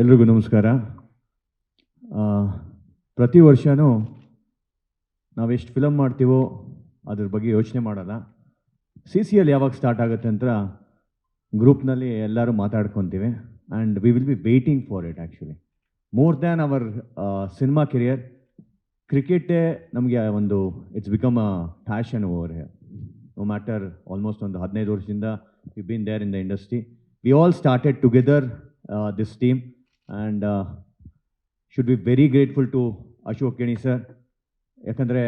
ಎಲ್ರಿಗೂ ನಮಸ್ಕಾರ. ಪ್ರತಿ ವರ್ಷವೂ ನಾವೆಷ್ಟು ಫಿಲಮ್ ಮಾಡ್ತೀವೋ ಅದ್ರ ಬಗ್ಗೆ ಯೋಚನೆ ಮಾಡಲ್ಲ. ಸಿ ಸಿ ಎಲ್ ಯಾವಾಗ ಸ್ಟಾರ್ಟ್ ಆಗುತ್ತೆ ಅಂತ ಗ್ರೂಪ್ನಲ್ಲಿ ಎಲ್ಲರೂ ಮಾತಾಡ್ಕೊತೀವಿ. And we will be waiting for it actually more than our cinema career ಕ್ರಿಕೆಟೇ ನಮಗೆ ಒಂದು it's become a fashion over no matter almost ಒಂದು ಹದಿನೈದು ವರ್ಷದಿಂದ we been there in the industry we all started together this team and should be very grateful to Ashok Geni sir ಯಾಕಂದರೆ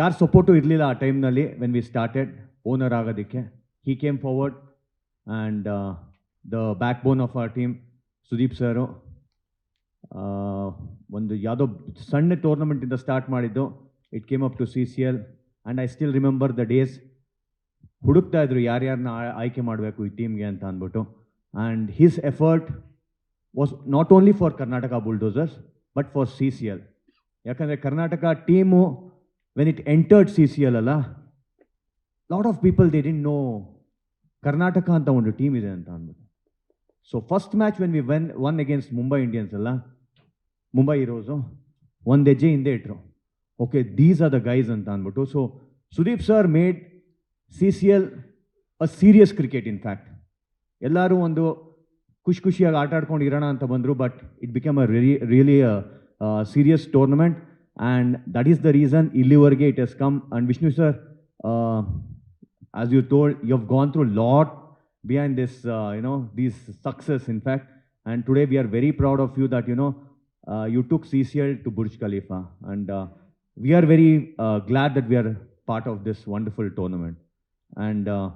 ಯಾರು support ಇರಲಿಲ್ಲ ಆ ಟೈಮ್ನಲ್ಲಿ ವೆನ್ ವಿ ಸ್ಟಾರ್ಟೆಡ್ ಓನರ್ ಆಗೋದಕ್ಕೆ. He came forward and the backbone of our team Sudeep sir ಒಂದು ಯಾವುದೋ ಸಣ್ಣ ಟೂರ್ನಮೆಂಟಿಂದ ಸ್ಟಾರ್ಟ್ ಮಾಡಿದ್ದು. It came up to C C L and I still remember the days ಹುಡುಕ್ತಾ ಇದ್ರು ಯಾರ್ಯಾರನ್ನ ಆಯ್ಕೆ ಮಾಡಬೇಕು ಈ ಟೀಮ್ಗೆ ಅಂತ ಅಂದ್ಬಿಟ್ಟು. And his effort was not only for Karnataka bulldozers but for C C L ಯಾಕಂದರೆ Karnataka team when it entered C C L ಅಲ್ಲ lot of people they didn't know Karnataka ಅಂತ ಒಂದು ಟೀಮ್ ಇದೆ ಅಂತ ಅಂದ್ಬಿಟ್ಟು. So first match when we when won against Mumbai Indians ಅಲ್ಲ ಮುಂಬೈ ಇರೋಸು ಒಂದು ಹೆಜ್ಜೆ ಹಿಂದೆ ಇಟ್ರು. Okay these are the guys ಅಂತ ಅಂದ್ಬಿಟ್ಟು. So Sudeep sir made C C L a serious cricket in fact ಎಲ್ಲರೂ ಒಂದು ಖುಷಿ ಖುಷಿಯಾಗಿ ಆಟ ಆಡ್ಕೊಂಡು ಇರೋಣ ಅಂತ ಬಂದರು but it become a really really serious tournament and that is the reason ಇಲ್ಲಿವರೆಗೆ it is come and Vishnu sir as you told you have gone through lot behind this, uh, you know, these success, in fact. And today we are very proud of you that, you know, uh, you took CCL to Burj Khalifa. And uh, we are very uh, glad that we are part of this wonderful tournament. And uh,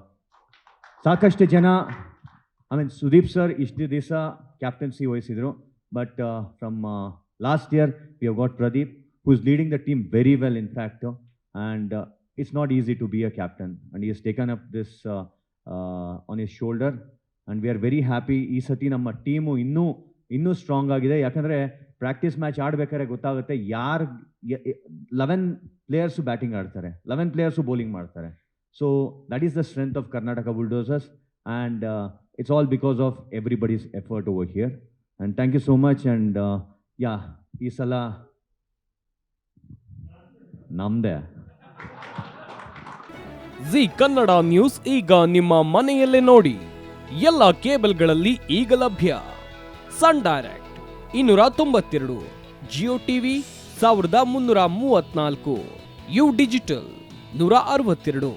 ಸಾಕಷ್ಟು ಜನ mean Sudeep sir ಇಷ್ಟು ದಿವಸ captaincy ವಹಿಸಿದರು but from last year we have got Pradeep who is leading the team very well in fact and it's not easy to be a captain and is taken up this on his shoulder and we are very happy ಈ ಸತಿ ನಮ್ಮ team ಇನ್ನೂ ಇನ್ನೂ strong ಆಗಿದೆ. ಯಾಕಂದರೆ practice match ಆಡಬೇಕಾದ್ರೆ ಗೊತ್ತಾಗುತ್ತೆ ಯಾರು ಲೆವೆನ್ ಪ್ಲೇಯರ್ಸು ಬ್ಯಾಟಿಂಗ್ ಆಡ್ತಾರೆ ಲೆವೆನ್ ಪ್ಲೇಯರ್ಸು ಬೌಲಿಂಗ್ ಮಾಡ್ತಾರೆ. So that is the strength of Karnataka bulldozers and it's all because of everybody's effort over here and thank you so much and yeah ಈ ಸಲ ನಮ್ದೆ. G Kannada news ಈಗ ನಿಮ್ಮ ಮನೆಯಲ್ಲೇ ನೋಡಿ. ಎಲ್ಲ ಕೇಬಲ್ಗಳಲ್ಲಿ ಈಗ ಲಭ್ಯ. ಸನ್ ಡೈರೆಕ್ಟ್ ಇನ್ನೂರ ತೊಂಬತ್ತೆರಡು, ಜಿಯೋ ಟಿವಿ ಸಾವಿರದ ಮುನ್ನೂರ ಮೂವತ್ನಾಲ್ಕು ಯು ಡಿಜಿಟಲ್ ನೂರ ಅರವತ್ತೆರಡು,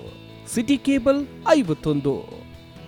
ಸಿಟಿ ಕೇಬಲ್ ಐವತ್ತೊಂದು.